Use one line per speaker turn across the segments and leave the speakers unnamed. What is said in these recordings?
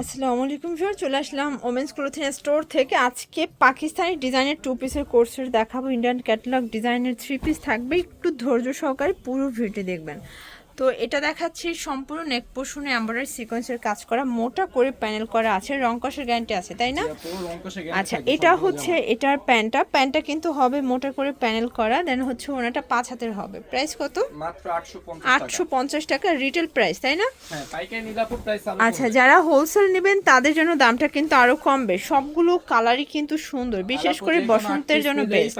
আসসালামু আলাইকুম ভিউর চলে আসলাম ওমেন্স ক্লোথিং স্টোর থেকে। আজকে পাকিস্তানি ডিজাইনের টু পিসের কোর্সের দেখাবো। ইন্ডিয়ান ক্যাটালগ ডিজাইনের থ্রি পিস থাকবে। একটু ধৈর্য সহকারে পুরো ভিডিও দেখবেন। তো এটা দেখাচ্ছি সম্পূর্ণ নেক পোষণে এম্বয়ডারি সিকোয়েন্সের কাজ করা। মোটা করে প্যানেল করা আছে রং কষের গ্যারান্টি আছে তাই না? আচ্ছা এটা হচ্ছে এটার প্যান্টটা। প্যান্টটা কিন্তু হবে মোটা করে প্যানেল করা দেন হচ্ছে ওনাটা পাঁচ হাতের হবে। প্রাইস কত?
মাত্র 850
আটশো পঞ্চাশ টাকা রিটেল প্রাইস তাই না?
হ্যাঁ পাইকারি নিলাপুর প্রাইস
আচ্ছা যারা হোলসেল নেবেন তাদের জন্য দামটা কিন্তু আরও কমবে। সবগুলো কালারই কিন্তু সুন্দর বিশেষ করে বসন্তের জন্য বেস্ট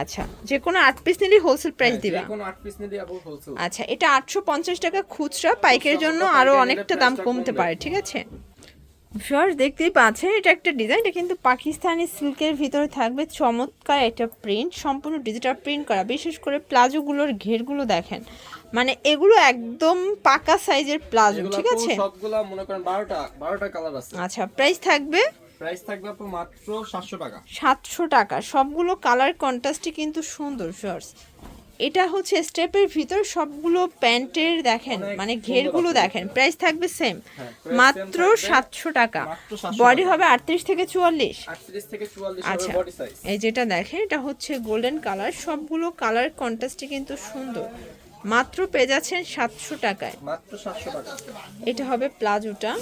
আচ্ছা যে কোনো আট পিস নিলে হোলসেল প্রাইস দিবা।
যে কোনো 8 পিস নিলে আপু হোলসেল
আচ্কারি এটা আটশো পঞ্চাশ টাকা খুচরা পাইকারের জন্য আরও অনেকটা দাম কমতে পারে ঠিক আছে? ভিউয়ার্স দেখতেই পাচ্ছেন এটা একটা ডিজাইন এটা কিন্তু পাকিস্তানি সিল্কের ভিতরে থাকবে চমৎকার একটা প্রিন্ট সম্পূর্ণ ডিজিটাল প্রিন্ট করা বিশেষ করে প্লাজোগুলোর ঘেরগুলো দেখেন। মানে এগুলো একদম পাকা সাইজের প্লাজো ঠিক আছে?
সবগুলা মনে করেন 12টা 12টা কালার আছে।
আচ্ছা প্রাইস থাকবে?
প্রাইস থাকবে আপু মাত্র 700 টাকা।
সাতশো টাকা সবগুলো কালার কন্ট্রাস্টই কিন্তু সুন্দর শর্টস এটা হচ্ছে স্টেপের ভিতর সবগুলো প্যান্টের দেখেন মানে ঘেরগুলো দেখেন প্রাইস থাকবে সেম
হ্যাঁ,
মাত্র সাতশো টাকা। বডি হবে আটত্রিশ থেকে চুয়াল্লিশ।
38 থেকে 44
আচ্ছা এই যেটা দেখেন এটা হচ্ছে গোল্ডেন কালার সবগুলো কালার কন্ট্রাস্টই কিন্তু সুন্দর। মাত্র পেয়ে যাচ্ছেন সাতশো টাকায়।
মাত্র 700 টাকা।
এটা হবে প্লাজোটা।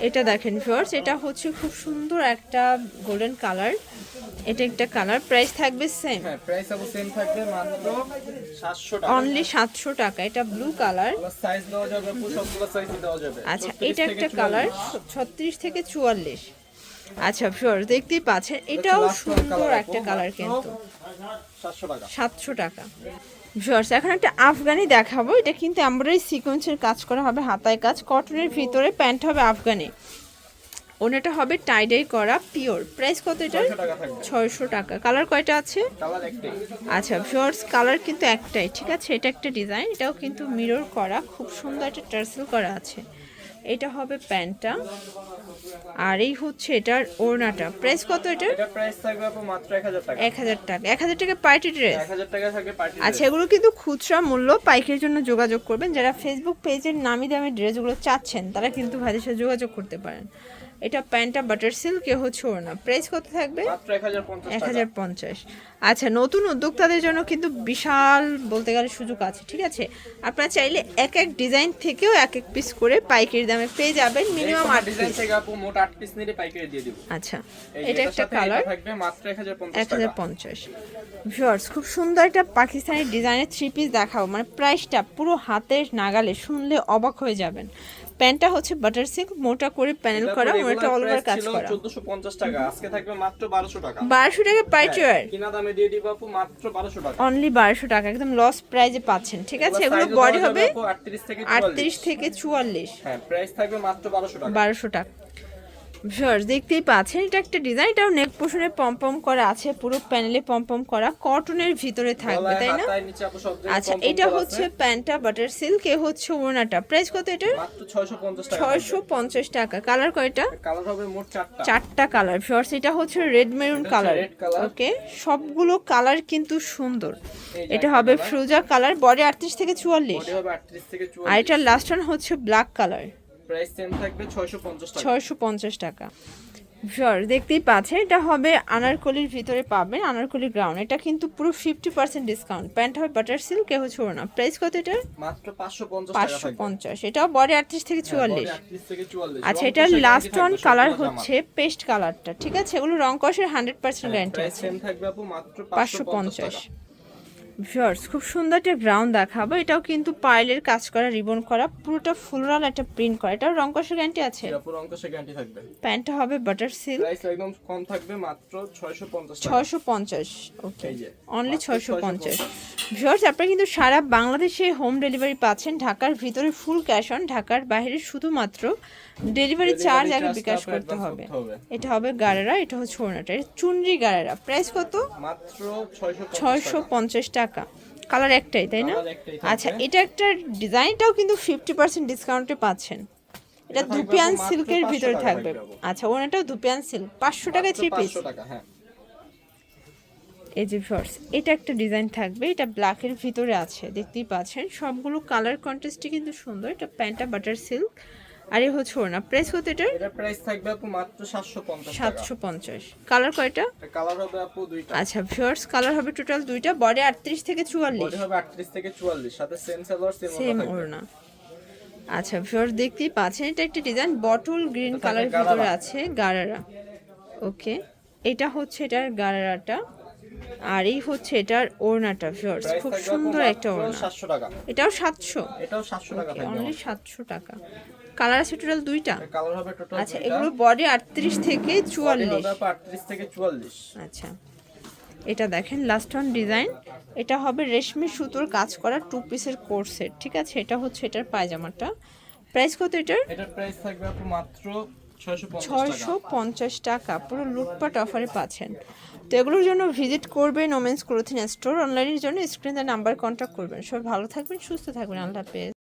এটা দেখেন ভিউয়ার্স এটা হচ্ছে খুব সুন্দর একটা গোল্ডেন কালার এটা একটা কালার প্রাইস থাকবে সেম
হ্যাঁ প্রাইস আপু সেম থাকবে মাত্র 700 টাকা।
অনলি সাতশো টাকা এটা ব্লু কালার
সাইজ দেওয়া যাবে সবগুলো সাইজ দেওয়া যাবে।
আচ্ছা এটা একটা কালার ছত্রিশ থেকে চুয়াল্লিশ। আচ্ছা শিওর দেখতেই পাচ্ছেন এটাও সুন্দর একটা কালার কিন্তু।
700 টাকা।
সাতশো টাকা। ভিউয়ার্স এখন একটা আফগানি দেখাবো এটা কিন্তু এমব্রয়ডারি সিকোয়েন্সের কাজ করা হবে হাতায় কাজ কটনের ভিতরে প্যান্ট হবে আফগানি। ওনাটা হবে টাইডাই করা পিওর প্রাইস কত এটা
600 টাকা
ছয়শো টাকা। কালার কয়টা আছে? আচ্ছা ভিউয়ার্স কালার কিন্তু একটাই ঠিক আছে? এটা একটা ডিজাইন এটাও কিন্তু মিরর করা। খুব সুন্দর একটা টার্সেল করা আছে। এটা হবে প্যান্টটা। আর এই হচ্ছে এটার ওড়নাটা। প্রাইস কত
এটা প্রাইস থাকবে আপু মাত্র 1000 টাকা।
এক হাজার টাকা। এক হাজার টাকা পার্টি ড্রেস
1000 টাকা থাকবে পার্টি
আচ্ছা এগুলো কিন্তু খুচরা মূল্য। পাইকের জন্য যোগাযোগ করবেন। যারা ফেসবুক পেজের নামি দামি ড্রেসগুলো চাচ্ছেন তারা কিন্তু ভাইদের সাথে যোগাযোগ করতে পারেন। এটা প্যান্টটা বাটার সিল্ক এ হচ্ছে ওড়না প্রাইস কত থাকবে?
মাত্র 1050
এক হাজার পঞ্চাশ। আচ্ছা নতুন উদ্যোক্তাদের জন্য কিন্তু বিশাল বলতে গেলে সুযোগ আছে ঠিক আছে? আপনারা চাইলে এক এক ডিজাইন থেকেও এক এক পিস করে পাইকারি দামে পেয়ে যাবেন মিনিমাম আট
ডিজাইন থেকে আপু মোট 8 পিস নিলে পাইকারি দিয়ে দিব।
আচ্ছা এটা একটা কালার
থাকবে মাত্র 1050
এক হাজার
টাকা।
পঞ্চাশ। ভিউয়ার্স খুব সুন্দর একটা পাকিস্তানি ডিজাইনের থ্রি পিস দেখাবো। মানে প্রাইসটা পুরো হাতের নাগালে শুনলে অবাক হয়ে যাবেন। প্যান্টটা হচ্ছে বাটার সিল্ক মোটা করে প্যানেল করা ওটা অল ওভার কাজ করা।
1450 টাকা আজকে থাকবে মাত্র 1200 টাকা।
1200 টাকা পাইছো
আর কিনা দামে দিয়ে দিব আপু মাত্র 1200 টাকা।
অনলি 1200 টাকা একদম লস প্রাইজে পাচ্ছেন ঠিক আছে? এগুলো বডি হবে
38 থেকে 44
আটত্রিশ থেকে চুয়াল্লিশ।
হ্যাঁ প্রাইস থাকবে মাত্র 1200 টাকা।
1200 টাকা। ভিউয়ার্স দেখতেই পাচ্ছেন এটা একটা ডিজাইন এটাও নেক পোষণে পম্পম করা আছে পুরো প্যানেলে পম্পম করা কটনের ভিতরে থাকবে তাই না? আচ্ছা এটা হচ্ছে
আছে।
প্যান্টটা বাটার সিল্ক এ হচ্ছে ওড়নাটা। প্রাইস কত এটা
মাত্র 650 টাকা
ছয়শো পঞ্চাশ টাকা। কালার কয়টা?
কালার হবে মোট চারটা।
চারটা কালার ভিউয়ার্স এটা হচ্ছে রেড মেরুন কালার ওকে সবগুলো কালার কিন্তু সুন্দর। এটা হবে। ফ্রুজা কালার বডি আটত্রিশ থেকে চুয়াল্লিশ।
বডি হবে 38 থেকে
আর
44
এটার লাস্ট ওয়ান হচ্ছে ব্ল্যাক কালার
প্রাইস সেম থাকবে 650 টাকা।
ছয়শো পঞ্চাশ টাকা। শিওর দেখতেই পাচ্ছেন এটা হবে আনারকলির ভিতরে পাবেন আনারকলি গ্রাউন্ড এটা কিন্তু পুরো ফিফটি পার্সেন্ট ডিসকাউন্ট প্যান্ট হবে বাটার সিল্ক এ হচ্ছে ওড়না। প্রাইস কত এটার?
মাত্র 550 টাকা
পাঁচশো পঞ্চাশ। এটাও বডি আটত্রিশ থেকে চুয়াল্লিশ।
38 থেকে 44
আচ্ছা এটার লাস্ট ওয়ান কালার হচ্ছে পেস্ট কালারটা ঠিক আছে? এগুলো রং কষের হান্ড্রেড পার্সেন্ট গ্যারান্টি আছে।
সেম থাকবে আপু মাত্র
পাঁচশো
550
পঞ্চাশ ভিউয়ার্স খুব সুন্দর একটা গ্রাউন্ড দেখাবো। এটাও কিন্তু পাইলের কাজ করা রিবন করা পুরোটা ফুলরাল একটা প্রিন্ট করা। এটাও রং কষের গ্যারান্টি আছে?
এটা পুরো অঙ্ক সে গ্যারান্টি থাকবে।
প্যান্টটা হবে বাটার সিল্ক
প্রাইস একদম কম থাকবে মাত্র 650 টাকা।
ছয়শো পঞ্চাশ ওকে অনলি
মাত্র
পঞ্চাশ।
650
ভিউয়ার্স আপনারা কিন্তু সারা বাংলাদেশে হোম ডেলিভারি পাচ্ছেন। ঢাকার ভিতরে ফুল ক্যাশ অন ঢাকার বাইরে শুধুমাত্র ডেলিভারি চার্জ আগে বিকাশ করতে হবে। এটা হবে গারেরা এটা হচ্ছে এটা চুনরি গারেরা। প্রাইস কত?
মাত্র 650
ছয়শো
টাকা।
টাকা। কালার একটাই তাই না। আচ্ছা এটা একটা ডিজাইনটাও কিন্তু ফিফটি পার্সেন্ট ডিসকাউন্টে পাচ্ছেন। এটা ধুপিয়ান সিল্কের ভিতরে থাকবে। আচ্ছা ওনাটাও ধুপিয়ান সিল্ক পাঁচশো টাকায় থ্রি পিস
500 হ্যাঁ।
এই যে ফর্স এটা একটা ডিজাইন থাকবে এটা ব্ল্যাকের ভিতরে আছে দেখতেই পাচ্ছেন। সবগুলো কালার কন্ট্রাস্টই কিন্তু সুন্দর এটা প্যান্টটা বাটার সিল্ক আর হচ্ছে ওড়না। প্রাইস কত এটার?
এটার প্রাইস থাকবে আপু মাত্র সাতশো পঞ্চাশ টাকা।
সাতশো পঞ্চাশ। কালার কয়টা?
কালার হবে আপু দুইটা।
আচ্ছা ভিউয়ার্স কালার হবে টোটাল দুইটা। বডি আটত্রিশ থেকে চুয়াল্লিশ।
বডি হবে আটত্রিশ থেকে চুয়াল্লিশ। সাথে সেম সালোয়ার সেম
সেম ওড়না। আচ্ছা ভিউয়ার্স দেখতেই পাচ্ছেন এটা একটা ডিজাইন বটল গ্রিন কালার ভিতরে আছে গারারা। ওকে এটা হচ্ছে এটার গারারাটা। আর এই হচ্ছে এটার ওড়নাটা ভিউয়ার্স খুব সুন্দর একটা ওড়না।
সাতশো টাকা।
এটাও সাতশো?
এটাও সাতশো টাকা থাকবে
অনলি সাতশো টাকা। কালার আছে টোটাল দুইটা?
কালার হবে টোটাল
আচ্ছা এগুলো বডি আটত্রিশ থেকে চুয়াল্লিশ
হবে আপু আটত্রিশ থেকে চুয়াল্লিশ।
আচ্ছা এটা দেখেন লাস্ট ওয়ান ডিজাইন এটা হবে রেশমি সুতোর কাজ করা টু পিসের কোর্স সেট ঠিক আছে? এটা হচ্ছে এটার পায়জামাটা। প্রাইস কত এটার?
এটার প্রাইস থাকবে আপু মাত্র ছয়শো পঞ্চাশ টাকা।
ছয়শো পঞ্চাশ টাকা। পুরো লুটপাট অফারে পাচ্ছেন। তো এগুলোর জন্য ভিজিট করবেন ওমেন্স ক্লোথিং স্টোর অনলাইনের জন্য স্ক্রিনে নাম্বার কন্ট্যাক্ট করবেন। সবাই ভালো থাকবেন সুস্থ থাকবেন। আল্লাহ হাফেজ।